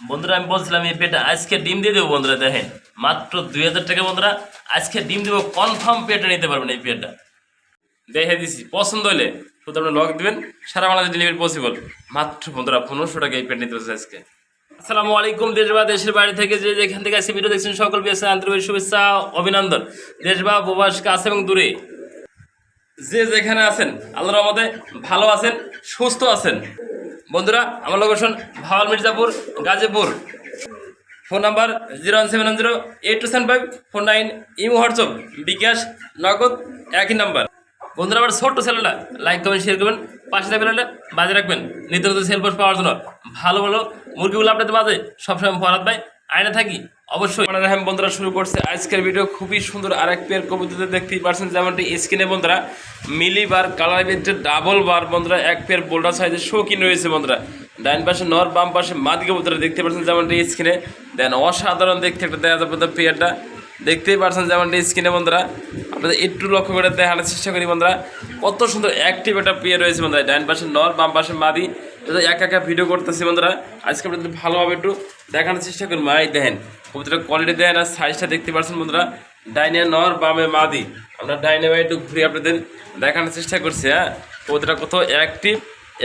বন্ধুরা, আমি বলছিলাম এই পেটা আজকে ডিম দিয়ে দেবো বন্ধুরা, দেখেন। মাত্র দুই হাজার টাকা বন্ধুরা, আজকে ডিম দেবো কনফার্ম পেটা নিতে পারবেন এই পেটা দেখে দিছি, পছন্দ হলে শুধু আপনি লক দিবেন, সারা বাংলাদেশ ডেলিভারি পসিবল মাত্র বন্ধুরা, পনেরোশো টাকা এই পেট নিতে হচ্ছে আজকে। আসসালামু আলাইকুম দেশ বা দেশের বাইরে থেকে যে যেখান থেকে আসছে ভিডিও দেখছেন সকল পেয়েছে আন্তরিক শুভেচ্ছা, অভিনন্দন। দেশ বা কাছে এবং দূরে। যে যেখানে আছেন, আল্লাহর রহমতে ভালো আছেন, সুস্থ আছেন। বন্ধুরা, আমার location Bhawal Mirzapur, Gazipur. Phone number zero one seven zero eight two seven five four nine imo WhatsApp, bKash Nagad একই নাম্বার। বন্ধুরা, আমার ছোট্ট ছেলেটা লাইক করবেন শেয়ার করবেন। পাশে থাকবেন বাজে রাখবেন। নিত্য নতুন সেল পোস্ট পাওয়ার জন্য ভালো ভালো মুরগিগুলো আপনাদের বাজে। সবসময় ফরাত ভাই আয়না থাকি। অবশ্যই। হ্যাঁ বন্ধুরা শুরু করছে। আজকের ভিডিও খুবই সুন্দর আরেক পেয়ার কবিতাতে দেখতেই পারছেন যেমনটি স্ক্রিনে বন্ধুরা। মিলি বার, কালার ভিতরে ডাবল বার বন্ধুরা এক পেয়ার বোল্ডার সাইজের শৌখিন রয়েছে বন্ধুরা। ডাইন পাশে নর, বাম পাশে মাদিকে বন্ধুরা দেখতে পাচ্ছেন, যেমনটি স্ক্রিনে দেন অসাধারণ দেখতে একটা দেখা যাবে পেয়ারটা দেখতেই পারছেন যেমনটি স্ক্রিনে বন্ধুরা। আপনাদের একটু লক্ষ্য করে দেখানোর চেষ্টা করি বন্ধুরা। কত সুন্দর অ্যাক্টিভ একটা পেয়ার রয়েছে বন্ধুরা। ডাইন পাশে নর, বাম পাশে মাদি। এক একা ভিডিও করতেছি বন্ধুরা। আজকে আপনাদের ভালোভাবে একটু দেখানোর চেষ্টা করব এই দেখেন, কবুতরের কোয়ালিটি দেন আর সাইজটা দেখতে পাচ্ছেন বন্ধুরা। ডাইনে নর, বামে মাদি। আমরা ডাইনে বাই একটু ঘুরে আপনাদের দেখানোর চেষ্টা করছি হ্যাঁ? কবুতরটা কত অ্যাক্টিভ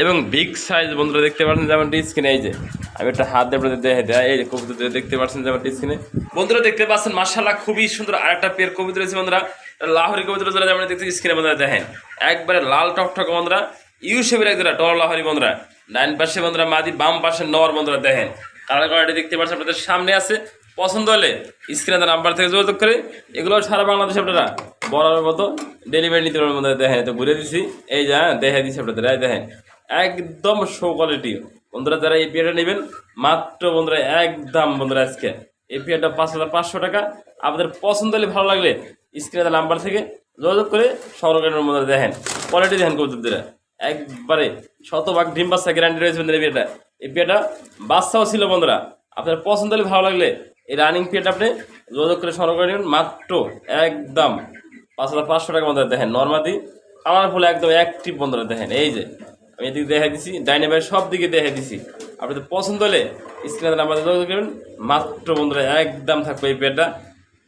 এবং বিগ সাইজ বন্ধুরা, দেখতে পাচ্ছেন যেমন স্ক্রিনে এই যে। আমি একটা হাত দিয়ে আপনাদের দেখে দেয়, এই কবুতর দেখতে পাচ্ছেন যেমন স্ক্রিনে বন্ধুরা, দেখতে পাচ্ছেন মার্শাল্লাহ খুবই সুন্দর আর একটা পেয়ার কবুতর রয়েছে বন্ধুরা। লাহরি কবুতর যারা যেমন দেখতে স্ক্রিনে বন্ধুরা, দেখেন। একবারে লাল টকটক বন্ধুরা, ইউ শেপের একজোড়া টর লাহরি বন্ধুরা। ডাইন পাশে বন্ধুরা, মাদি, বাম পাশে নর বন্ধুরা, দেখেন। কালার কোয়ালিটি দেখতে পাচ্ছেন, আপনাদের সামনে আছে। পছন্দ হলে স্ক্রিনে নাম্বার থেকে যোগাযোগ করে, এগুলো সারা বাংলাদেশে আপনারা বরাবর মতো ডেলিভারি নিতে পারবেন। বন্ধুরা, দেখেন তো ঘুরে দিছি। এই যা দেখে দিচ্ছি আপনাদের, এই দেখেন, একদম শো কোয়ালিটি বন্ধুরা, যারা এই পিয়ারটা নেবেন, মাত্র বন্ধুরা, একদম বন্ধুরা আজকে। এই পিয়ারটা পাঁচ হাজার পাঁচশো টাকা। আপনাদের পছন্দ হলে, ভালো লাগলে স্ক্রিনে নাম্বার থেকে যোগাযোগ করে সংরক্ষণের মধ্যে দেখেন। কোয়ালিটি দেখেন কবুতরদের। একবারে শতভাগ ডিম গ্যারান্টি রয়েছে বন্ধুরা এই পিয়ারটা এই পিয়ারটা বাচ্চাও ছিল, বন্ধুরা। আপনার পছন্দ হলে ভালো লাগলে এই রানিং পিয়ারটা আপনি যোগাযোগ করে সংগ্রহ করে নেবেন। মাত্র একদম পাঁচ হাজার পাঁচশো টাকা বন্ধুরা দেখেন, নর্মাদি। আমার ফুল একদম অ্যাক্টিভ বন্ধুরা, দেখেন। এই যে, আমি এদিকে দেখাই দিছি, ডাইনে ভাই সব দিকে দেখাই দিছি। আপনাদের পছন্দ হলে স্ক্রিনে নাম্বার যোগাযোগ করবেন। মাত্র, বন্ধুরা, একদম থাকবে এই পেয়ারটা।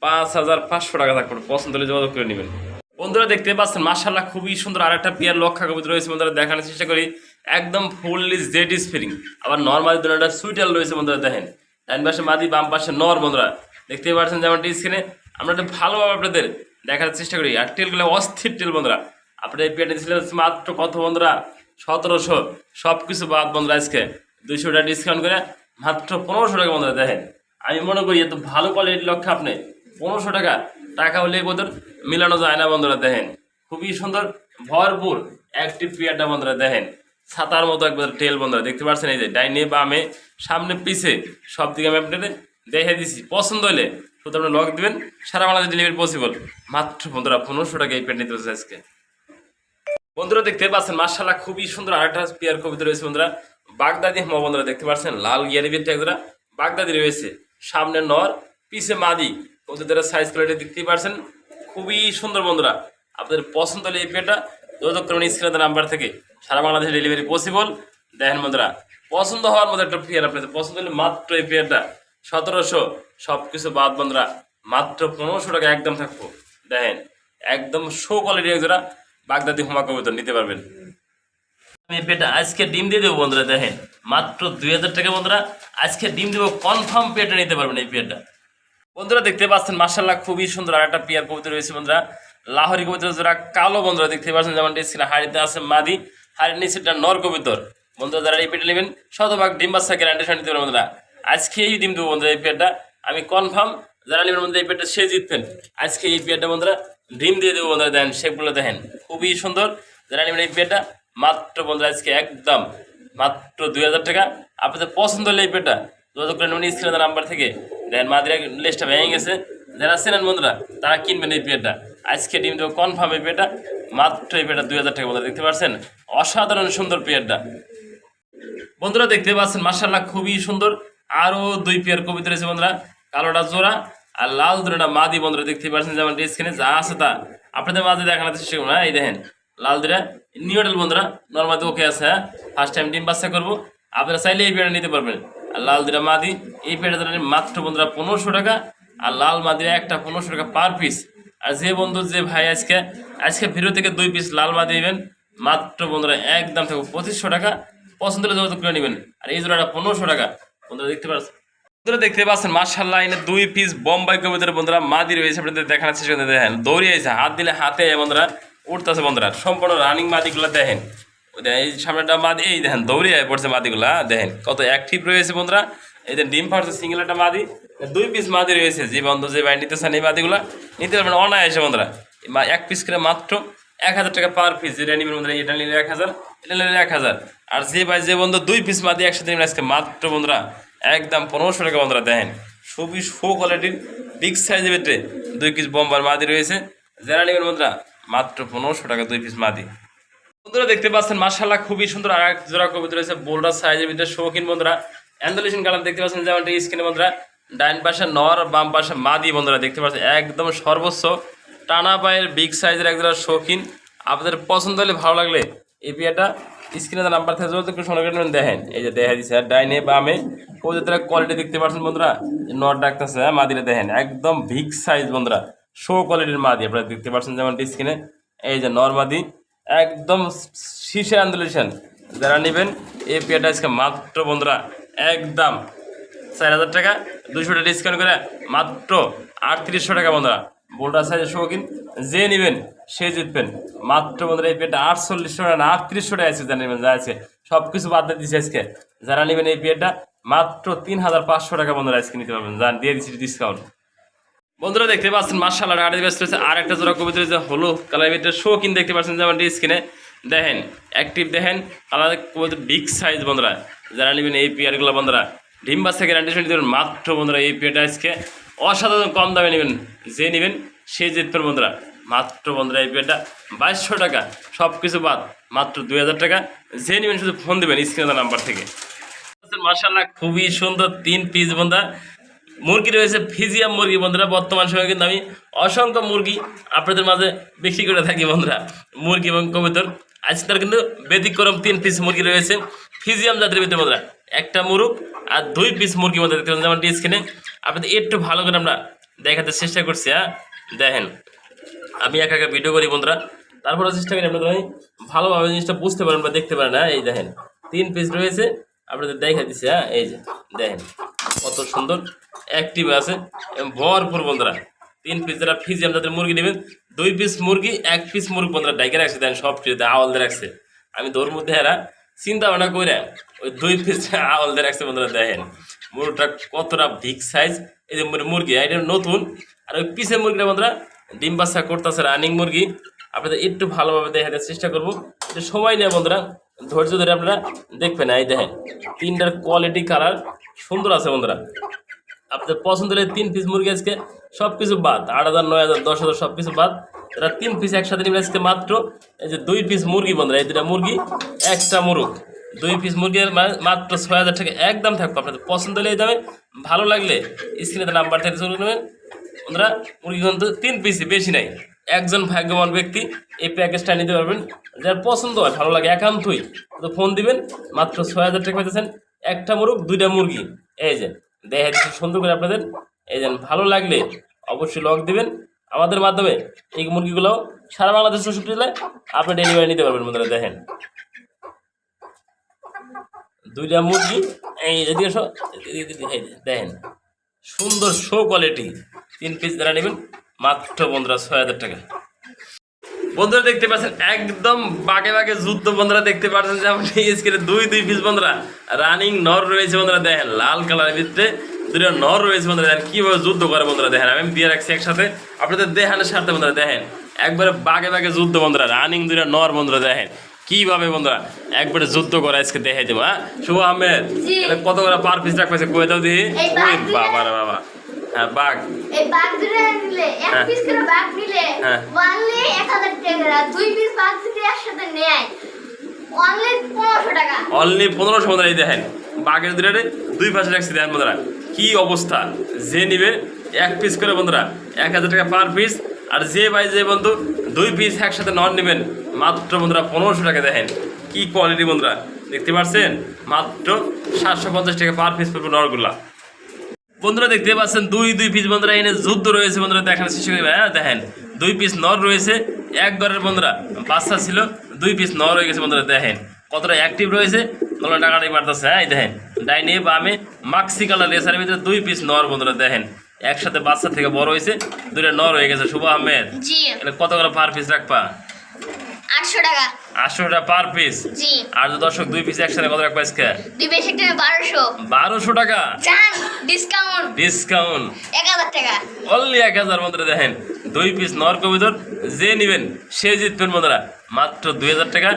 পাঁচ হাজার পাঁচশো টাকা থাকবে পছন্দ হলে যোগাযোগ করে নেবেন। বন্ধুরা দেখতে পাচ্ছেন মার্শাল্লাহ খুবই সুন্দর আর একটা পেয়ার লক্ষা কবিতা রয়েছে বন্ধুরা, দেখানোর চেষ্টা করি। একদম ফুললি জেড স্প্রিং, আবার নর্মালি দুটা সুইটাল রয়েছে বন্ধুরা, দেখেন। ডাইন পাশে মাদি, বাম পাশে নর বন্ধুরা দেখতেই পাচ্ছেন যেমনটি স্ক্রিনে আমরা একটু ভালোভাবে আপনাদের দেখার চেষ্টা করি, আর টেলগুলো অস্থির টেল বন্ধুরা। আপনার এই পেয়ারটা ছিলেন মাত্র কত বন্ধুরা? সতেরোশো সব কিছু বাদ বন্ধুরা আজকে। দুইশো টাকা ডিসকাউন্ট করে মাত্র পনেরোশো টাকা বন্ধুরা, দেখেন। আমি মনে করি এত ভালো কোয়ালিটির লক্ষ্যে আপনি, পনেরোশো টাকা টাকা হলে বোধর মিলানো যায় না বন্ধুরা, দেখেন। খুবই সুন্দর, ভরপুর অ্যাক্টিভ পিয়ারটা বন্ধুরা, দেখেন। ছাতার মতো একবার টেল বন্ধুরা, দেখতে পাচ্ছেন এই যে, ডাইনে বামে, সামনে পিছে, সব দিকে আমি আপনাদের দেখে দিছি। পছন্দ হলে শুধু আপনি লক দিবেন, সারা বাংলাদেশ ডেলিভারি পসিবল মাত্র বন্ধুরা, পনেরোশো টাকা এই প্যান্ট নিতে আজকে। বন্ধুরা, দেখতে পাচ্ছেন মার্শাল্লাহ খুবই সুন্দর আরেকটা পেয়ার কবিতা রয়েছে বন্ধুরা। বাগদাদি মা বন্ধুরা, দেখতে পাচ্ছেন, লাল গিয়ারি ভিতরে একজোড়া বাগদাদি রয়েছে। সামনে নর, পিছে মাদি ওদের সাইজ কোয়ালিটি দেখতেই পারছেন খুবই সুন্দর বন্ধুরা। আপনাদের পছন্দ হলে এই পেয়ারটা যোগাযোগ স্ক্রিনের নাম্বার থেকে। সারা বাংলাদেশে ডেলিভারি পসিবল দেখেন বন্ধুরা, পছন্দ হওয়ার মতো একটা পেয়ার আপনাদের পছন্দ হলে মাত্র এই পেয়ারটা সতেরোশো সব কিছু বাদ বন্ধুরা, মাত্র পনেরোশো টাকা একদম থাকব। দেখেন, একদম শো কোয়ালিটি একজোড়া বাগদাদি হোমা কবিতা নিতে পারবেন। আমি পেটা আজকে ডিম দিয়ে দেবো বন্ধুরা, দেখেন। মাত্র দুই হাজার টাকা বন্ধুরা, আজকে ডিম দেবো কনফার্ম পেটা নিতে পারবেন এই পেয়ারটা বন্ধুরা দেখতে পাচ্ছেন মার্শাল্লাহ খুবই সুন্দর আর একটা পেয়ার কবিতা রয়েছে বন্ধুরা। লাহরি কবিতা যারা কালো বন্ধুরা দেখতে পাচ্ছেন যেমন স্ক্রিনে হাড়িতে আছে মাদি হাড়ির নিচেটা নর কবিতর। বন্ধুরা যারা এই পেটে নেবেন, শতভাগ ডিম বাচ্চা গ্যারান্টি নিতে পারবেন বন্ধুরা। আজকে এই ডিম দেবো বন্ধুরা এই পেয়ারটা। আমি কনফার্ম যারা নেবেন বন্ধুরা এই পেয়ারটা, সে জিতবেন। আজকে এই পেয়ারটা বন্ধুরা ডিম দিয়ে দেবো বন্ধুরা, দেন শেপগুলো দেখেন। খুবই সুন্দর। যারা নেবেন এই পেয়ারটা, মাত্র বন্ধুরা আজকে একদম, মাত্র দুই হাজার টাকা। আপনাদের পছন্দ হলে এই পেটা যোগাযোগ করে নেবেন নাম্বার থেকে। দেখেন মাদিরা লিস্টটা ভেঙে গেছে। যারা চেনেন বন্ধুরা, তারা কিনবেন এই পেটা আজকে ডিম দেবো কনফার্ম এই পেটা মাত্র এই পেটা দুই হাজার টাকা বন্ধুরা, দেখতে পাচ্ছেন? অসাধারণ সুন্দর পেয়ারটা বন্ধুরা, দেখতে পাচ্ছেন মার্শাল্লাহ খুবই সুন্দর। আরও দুই পেয়ার কবিতা রয়েছে বন্ধুরা, কালোটা জোড়া আর লাল দুটা মাদি বন্ধুরা, দেখতে পাচ্ছেন যেমন স্ক্রিনে যা আছে তা। আপনাদের মাঝে দেখানোর চেষ্টা করুন হ্যাঁ এই দেখেন, লাল দুটা। নিউডেল বন্ধুরা নর্মালি ওকে আছে হ্যাঁ। ফার্স্ট টাইম ডিম বাচ্চা করব। আপনারা চাইলে এই পেয়ারটা নিতে পারবেন। আর লাল দুটা মাদি এই পেটে ধরে মাত্র বন্ধুরা পনেরোশো টাকা আর লাল মাদিরা একটা পনেরোশো টাকা পার পিস আর যে বন্ধু যে ভাই আজকে আজকে ভিডিও থেকে দুই পিস লাল মাদি নেবেন মাত্র বন্ধুরা একদম থাকবে পঁচিশশো টাকা। পছন্দ হলে যোগাযোগ করে নেবেন। আর এই জোড়াটা পনেরোশো টাকা। বন্ধুরা দেখতে পাচ্ছেন বন্ধুরা দেখতে পাচ্ছেন মার্শাল্লাহ এনে দুই পিস বোম্বাই কবিতার বন্ধুরা মাদি রয়েছে। আপনাদের দেখানোর চেষ্টা দেখেন দৌড়িয়েছে হাত দিলে হাতে বন্ধুরা উঠতেছে বন্ধুরা। সম্পূর্ণ রানিং মাদিগুলো দেখেন, এই সামনেটা মাদি, এই দেখেন দৌড়িয়ে পড়ছে মাদিগুলা, দেখেন, কত অ্যাক্টিভ রয়েছে বন্ধুরা। এই যে ডিম ফাটছে সিঙ্গেল মাদি, দুই পিস মাদি রয়েছে, যে বন্ধু যে ভাই নিতে চান এই মাদিগুলা, নিতে পারবেন অনায়াসে বন্ধুরা। এক পিস করে মাত্র এক হাজার টাকা পার পিস যেটা নিবেন বন্ধুরা, এটা নিলে এক হাজার, এটা নিলে এক হাজার। আর যে ভাই, যে বন্ধু দুই পিস মাদি একসাথে নিবেন আজকে মাত্র বন্ধুরা, একদম পনেরোশো টাকা বন্ধুরা, দেখেন। খুবই শো কোয়ালিটির বিগ সাইজের ভিতরে দুই পিস বোম্বার মাদি রয়েছে। যারা নেবেন বন্ধুরা, মাত্র পনেরোশো টাকা দুই পিস মাদি। বন্ধুরা দেখতে পাচ্ছেন মার্শাল্লাহ খুবই সুন্দর আর এক জোড়া কবিতা রয়েছে, বোল্ডার সাইজের ভিতরে শৌখিন বন্ধুরা। অ্যান্ডোলেশন কালার দেখতে পাচ্ছেন, যেমন স্ক্রিনে বন্ধুরা। ডাইন পাশে নর, বাম পাশে মাদি বন্ধুরা দেখতে পাচ্ছেন, একদম সর্বোচ্চ। টানা পায়ের বিগ সাইজের এক জোড়া শৌখিন। আপনাদের পছন্দ হলে ভালো লাগলে এই বিয়েটা স্ক্রিনে নাম্বার থেকে যোগাযোগ করে শোনা করবেন দেখেন, এই যে দেখা দিচ্ছে ডাইনে বামে কবিতার কোয়ালিটি দেখতে পাচ্ছেন বন্ধুরা নর ডাকতেছে হ্যাঁ মাদিরে দেখেন, একদম বিগ সাইজ বন্ধুরা শো কোয়ালিটির মাদি আপনারা দেখতে পাচ্ছেন যেমন স্ক্রিনে এই যে নর মাদি একদম শীর্ষে আন্দোলন। যারা নেবেন, এই পেয়ারটা আজকে মাত্র বন্ধুরা, একদম চার হাজার টাকা। দুশো টাকা ডিসকাউন্ট করে মাত্র আটত্রিশশো টাকা বন্ধুরা। বোল্ডার সাইজের শৌখিন যে নেবেন, সে জিতবেন। মাত্র বন্ধুরা, এই পেয়ারটা আটচল্লিশশো টাকা না, আটত্রিশশো টাকা আছে, যারা নেবেন, যা আছে। সব কিছু বাদ দিয়ে দিচ্ছে আজকে। যারা নেবেন এই পেয়ারটা, মাত্র তিন হাজার পাঁচশো টাকা বন্ধুরা আজকে নিতে পারবেন। যা দিয়ে দিচ্ছি ডিসকাউন্ট বন্ধুরা দেখতে পাচ্ছেন মার্শাল আর্ট ব্যস্ত রয়েছে। আর একটা জোড়া কবিতা রয়েছে হলো কালার ভিতরে শো কিন দেখতে পাচ্ছেন যেমন স্ক্রিনে দেখেন অ্যাক্টিভ দেখেন কালার কবিতা বিগ সাইজ বন্ধুরা। যারা নেবেন এই পেয়ারগুলো বন্ধুরা। ডিম বাচ্চা গ্যারান্টি দেবেন, মাত্র বন্ধুরা এই পেয়ারটা আজকে। অসাধারণ কম দামে নেবেন, যে নেবেন, সে জিতবেন বন্ধুরা। মাত্র বন্ধুরা এই পেয়ারটা বাইশশো টাকা। সব কিছু বাদ, মাত্র দুই হাজার টাকা। যে নেবেন শুধু ফোন দেবেন স্ক্রিনের নাম্বার থেকে। মার্শাল্লাহ খুবই সুন্দর তিন পিস বন্ধা মুরগি রয়েছে ফিজিয়াম মুরগি, বন্ধুরা। বর্তমান সময়ে কিন্তু আমি অসংখ্য মুরগি আপনাদের মাঝে বিক্রি করে থাকি, বন্ধুরা। মুরগি এবং কবুতর। আজকে তার কিন্তু ব্যতিক্রম তিন পিস মুরগি রয়েছে, ফিজিয়াম জাতের ভিতরে, বন্ধুরা। একটা মুরগ আর দুই পিস মুরগি মধ্যে দেখতে যেমন ডিসকিনে আপনাদের একটু ভালো করে আমরা দেখাতে চেষ্টা করছি হ্যাঁ? দেখেন। আমি একা একা ভিডিও করি, বন্ধুরা। তারপরে চেষ্টা করি আপনাদের ভালোভাবে জিনিসটা বুঝতে পারেন বা দেখতে পারেন হ্যাঁ? এই দেখেন। তিন পিস রয়েছে, আপনাদের দেখা দিচ্ছি হ্যাঁ? এই যে, দেখেন। কত সুন্দর অ্যাক্টিভ আছে ভরপুর বন্ধুরা। তিন পিস যারা ফিজিয়াম যাদের মুরগি নেবেন। দুই পিস মুরগি, এক পিস মুরগি বন্ধুরা ডাইকে রাখছে, দেন সব কিছু আওয়াল দিয়ে রাখছে। আমি তোর মধ্যে এরা চিন্তা ভাবনা করে ওই দুই পিস আওয়াল দিয়ে রাখছে বন্ধুরা, দেখেন। মুরগটা কতটা বিগ সাইজ এই যে মুর- মুরগি, এটা নতুন। আর ওই পিসের মুরগিটা বন্ধুরা, ডিম বাচ্চা করতেছে রানিং মুরগি। আপনাদের একটু ভালোভাবে দেখাতে চেষ্টা করব। সময় নেই বন্ধুরা ধৈর্য ধরে আপনারা দেখবেন, এই দেখেন, তিনটার কোয়ালিটি কালার সুন্দর আছে বন্ধুরা। আপনাদের পছন্দ হলে তিন পিস মুরগি আজকে সব কিছু বাদ, আট হাজার, নয় হাজার, দশ হাজার সব কিছু বাদ। এরা তিন পিস একসাথে নেবেন আজকে মাত্র, এই যে দুই পিস মুরগি বন্ধুরা, এই দুটা মুরগি, একটা মুরগ। দুই পিস মুরগির মাত্র ছয় হাজার টাকা একদম থাকবে। আপনাদের পছন্দ হলে এই দামে, ভালো লাগলে স্ক্রিনে নাম্বার থেকে শুরু নেবেন বন্ধুরা, মুরগি কিন্তু তিন পিসই বেশি নাই। একজন ভাগ্যবান ব্যক্তি এই প্যাকেজটা নিতে পারবেন। যার পছন্দ হয়, ভালো লাগে, একান্তই। তো ফোন দিবেন, মাত্র ছয় হাজার টাকা পেতেছেন একটা মুরগ, দুইটা মুরগি। এই যে দেখা দিচ্ছি, সুন্দর করে আপনাদের। এই যে, ভালো লাগলে অবশ্যই লক দিবেন। আমাদের মাধ্যমে এই মুরগিগুলো সারা বাংলাদেশ চৌষট্টি জেলায় আপনি ডেলিভারি নিতে পারবেন, বন্ধুরা, দেখেন। দুইটা মুরগি, এই এদিকে দেখেন। সুন্দর শো কোয়ালিটি তিন পিস যারা নেবেন মাত্র বন্ধুরা ছয় হাজার টাকা। বন্ধুরা দেখতে পাচ্ছেন একদম বাগে বাগে যুদ্ধ বন্ধুরা দেখতে পাচ্ছেন যেমন এই স্ক্রিনে দুই দুই পিস বন্ধুরা। রানিং নর রয়েছে বন্ধুরা দেখেন লাল কালারের ভিতরে। দুটো নর রয়েছে বন্ধুরা দেখেন কীভাবে যুদ্ধ করে বন্ধুরা দেখেন আমি দিয়ে রাখছি একসাথে। আপনাদের দেহানের সাথে বন্ধুরা দেখেন একবারে বাগে বাগে যুদ্ধ বন্ধুরা রানিং দুটো নর বন্ধুরা দেখেন কীভাবে বন্ধুরা একবারে যুদ্ধ করে আজকে দেখে দেবো হ্যাঁ? শুভ আহমেদ কত করে পার পিস রাখবে কয়ে দাও দুটো- বাবা বাবা। হ্যাঁ বাঘ। এই বাঘ দুটো নিলে এক হ্যাঁ। পিস করে বাঘ নিলে হ্যাঁ। অনলি এক হাজার টাকা দুই পিস বাঘ যদি একসাথে নেয়। অনলি পনেরোশো টাকা। অনলি পনেরোশো দেখেন। বাঘের দুটারে দুই পাশে রাখছি দেখেন বন্ধুরা। কি অবস্থা? যে নিবে এক পিস করে বন্ধুরা এক হাজার টাকা পার পিস আর যে ভাই যে বন্ধু দুই পিস একসাথে নন নেবেন মাত্র বন্ধুরা পনেরোশো টাকা দেখেন। কি কোয়ালিটি বন্ধুরা দেখতে পাচ্ছেন মাত্র সাতশো পঞ্চাশ টাকা পার পিস পড়বে নরগুলা। বন্ধুরা দেখতে পাচ্ছেন দুই দুই পিস বন্ধুরা এনে যুদ্ধ রয়েছে বন্ধুরা দেখার চেষ্টা করি হ্যাঁ দেখেন দুই পিস নর রয়েছে এক ঘরের বন্ধুরা বাচ্চা ছিল দুই পিস নর হয়ে গেছে বন্ধুরা দেখেন কতটা অ্যাক্টিভ রয়েছে নলা টাকাটাই মারতেছে হ্যাঁ দেখেন ডাইনে বামে মাক্সি কালার লেসারের ভিতরে দুই পিস নর বন্ধুরা দেখেন একসাথে বাচ্চা থেকে বড় হয়েছে দুইটা নর হয়ে গেছে শুভ আহমেদ এটা কত করে পার পিস রাখবা? আটশো টাকা। আটশো টাকা পার পিস জি। আর যদি দর্শক দুই পিস একসাথে কত রাখবা আজকে দুই বেশ একটা বারোশো। বারোশো টাকা? ডিসকাউন্ট ডিসকাউন্ট এক হাজার টাকা। অনলি এক হাজার বন্ধুরা দেখেন। দুই পিস নর কবিতর যে নেবেন সে জিতবেন বন্ধুরা। মাত্র দুই হাজার টাকা।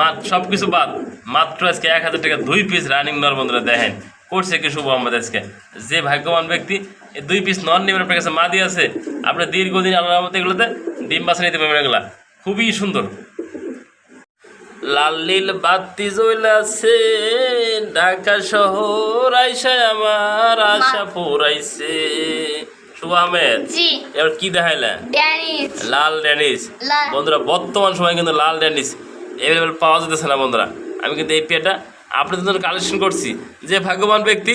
মাত্র সব কিছু বাদ। মাত্র আজকে এক হাজার টাকা দুই পিস রানিং নর বন্ধুরা দেখেন। করছে কি শুভ আমাদের আজকে? যে ভাগ্যবান ব্যক্তি এই দুই পিস নর নেবেন আপনার কাছে মাদি আছে। আপনি দীর্ঘদিন আল্লাহ রহমতে এগুলোতে ডিম বাসা নিতে পারবেন এগুলা। খুবই সুন্দর। লাল নীল বাতি জ্বলাছে ঢাকা শহর আইসা আমার আশা পুরাইছে এবার কি দেখাইলে? লাল ড্যানিস। বন্ধুরা বর্তমান সময় কিন্তু লাল ড্যানিস পাওয়া যেতেছে না বন্ধুরা। আমি কিন্তু এই পেটা আপনাদের জন্য কালেকশন করছি। যে ভাগ্যবান ব্যক্তি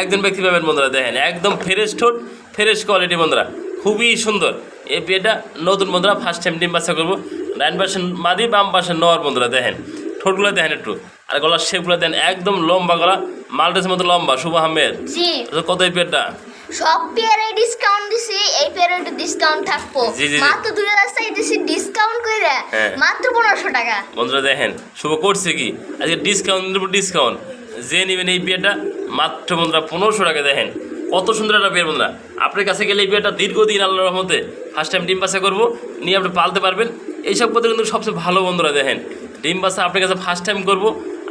একজন ব্যক্তি পাবেন বন্ধুরা দেখেন। একদম ফ্রেশ ঠোঁট ফ্রেশ কোয়ালিটি বন্ধুরা। খুবই সুন্দর। এই পেটা নতুন বন্ধুরা ফার্স্ট টাইম ডিম বাচ্চা করব। ডাইন পাশে মাদি বাম পাশে নর বন্ধুরা দেখেন ঠোঁটগুলো দেখেন একটু। আর গলার শেপগুলো দেন একদম লম্বা গলা মালটেসের মতো লম্বা শুভ আহমেদ। কত এই পেটটা সব পেয়ারে ডিসকাউন্ট দিছি এই পেয়ারে একটু ডিসকাউন্ট থাকব। মাত্র দুই হাজার টাকা দিছি ডিসকাউন্ট করে হ্যাঁ। মাত্র পনেরোশো টাকা। বন্ধুরা দেখেন শুভ করছে কি? আজকে ডিসকাউন্টের উপর ডিসকাউন্ট যে নেবেন এই বিয়েটা মাত্র বন্ধুরা পনেরোশো টাকা দেখেন। কত সুন্দর একটা বিয়ের বন্ধুরা। আপনার কাছে গেলে এই বিয়েটা দীর্ঘদিন আল্লাহ রহমতে ফার্স্ট টাইম ডিম বাসা করব নিয়ে আপনি পালতে পারবেন। এইসব পথে কিন্তু সবচেয়ে ভালো বন্ধুরা দেখেন। ডিম বাসা আপনার কাছে ফার্স্ট টাইম করব।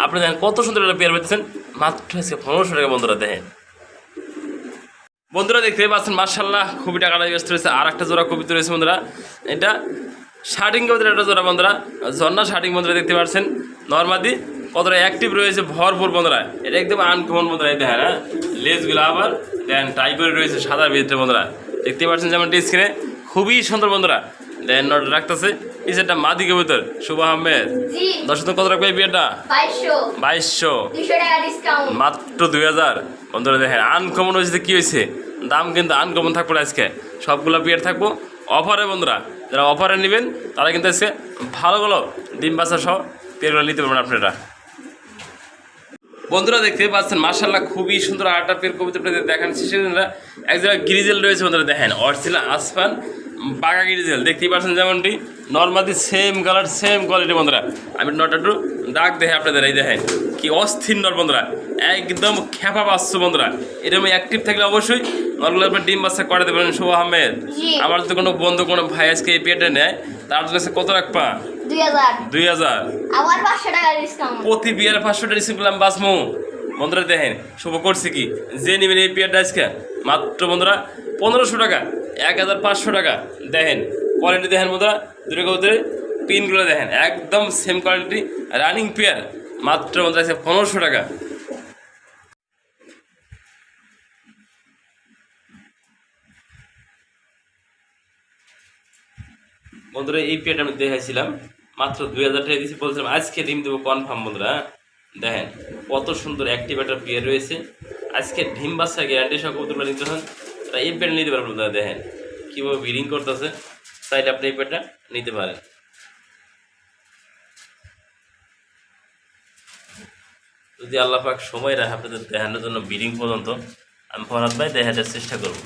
আপনি দেখেন কত সুন্দর একটা পেয়ার পেতেছেন মাত্র আজকে পনেরোশো টাকা বন্ধুরা দেখেন। বন্ধুরা দেখতে পাচ্ছেন মার্শাল্লাহ খুবই টাকাটা ব্যস্ত রয়েছে। আর একটা জোড়া কবিতা রয়েছে বন্ধুরা। এটা শার্টিং কবিতার একটা জোড়া বন্ধুরা। ঝর্ণা শার্টিং বন্ধুরা দেখতে পাচ্ছেন। নর্মাদি, কতটা অ্যাক্টিভ রয়েছে, ভরপুর বন্ধুরা। এটা একদম আনকমন বন্ধুরা এটা হ্যাঁ? না লেজগুলো আবার, দেন টাই করে রয়েছে সাদা ভিতরে বন্ধুরা। দেখতে পাচ্ছেন যেমন স্ক্রিনে খুবই সুন্দর বন্ধুরা। দেন নট রাখতেছে। পিছেরটা মাদি কবিতর শুভ আহমেদ। দর্শক কত রাখবে এই বিয়েটা? বাইশশো। দুশো মাত্র দুই হাজার বন্ধুরা দেখেন আনকমন হয়েছে কি হয়েছে? দাম কিন্তু আনকমন থাকব আজকে। সবগুলো বিয়ের থাকব। অফারে বন্ধুরা যারা অফারে নেবেন তারা কিন্তু আজকে ভালোগুলো ডিম বাচ্চা সহ পেয়ারগুলো নিতে পারবেন আপনারা। বন্ধুরা দেখতে পাচ্ছেন মার্শাল্লাহ খুবই সুন্দর আটটা পের কবিতা দেখান শেষে বন্ধুরা এক জায়গায় গিরিজেল রয়েছে বন্ধুরা দেখেন অরিজিনাল আসপান বাগা গিরিজেল দেখতেই পাচ্ছেন যেমনটি? Normally same colour same quality বন্ধুরা। আমি নটা একটু ডাক দেখে আপনাদের এই দেখেন কি অস্থির নর বন্ধুরা। একদম খেপা পাচ্ছ বন্ধুরা। এরকম অ্যাক্টিভ থাকলে অবশ্যই নরগুলো আপনার ডিম বাচ্চা করাতে পারেন শুভ আহমেদ। আমার তো কোনো বন্ধু কোনো ভাই আজকে এই পেটে নেয় তার জন্য কত রাখবা দুই হাজার। দুই হাজার। পাঁচশো টাকা ডিসকাউন্ট প্রতি বিয়ার করলাম বাসমু। বন্ধুরা দেখেন শুভ করছে কি? যে নেবেন এই পেয়ারটা আজকে মাত্র বন্ধুরা পনেরোশো টাকা, এক হাজার পাঁচশো টাকা। দেখেন কোয়ালিটি দেখেন বন্ধুরা, দুটো কবুতরের পিনগুলো দেখেন, একদম সেম কোয়ালিটি রানিং পেয়ার মাত্র বন্ধুরা আজকে পনেরোশো টাকা। বন্ধুরা, এই পেয়ারটা আমি দেখাইছিলাম, মাত্র দুই হাজার টাকা দিয়েছি, বলছিলাম আজকে ডিম দেবো কনফার্ম বন্ধুরা? দেখেন, কত সুন্দর অ্যাক্টিভ একটা পেয়ার রয়েছে। আজকে ডিম বাচ্চা গ্যারান্টি সহ কবুতরগুলো নিতে হন এই প্যাড নিতে পারবেন আপনারা দেখেন। কীভাবে বিলিং করতেছে তাইলে আপনি এই প্যাডটা নিতে পারেন। যদি আল্লাহ পাক সময় রাখে আপনাদের দেখানোর জন্য বিলিং পর্যন্ত, আমি ফরাত ভাই দেখাতে চেষ্টা করব।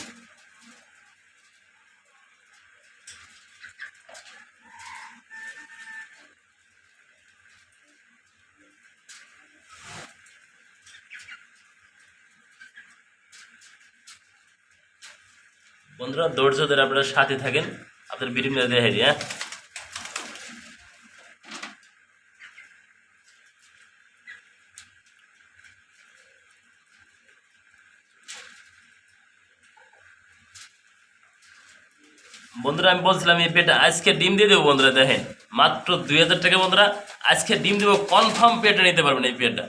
বন্ধুরা, ধৈর্য ধরে আপনারা সাথে থাকেন। আপনার ভিডিও দেখে হ্যাঁ। বন্ধুরা, আমি বলছিলাম, এই পেটা আজকে ডিম দিয়ে দেবো বন্ধুরা, দেখেন। মাত্র দুই হাজার টাকা বন্ধুরা, আজকে ডিম দেবো কনফার্ম পেটা নিতে পারবেন এই পেটা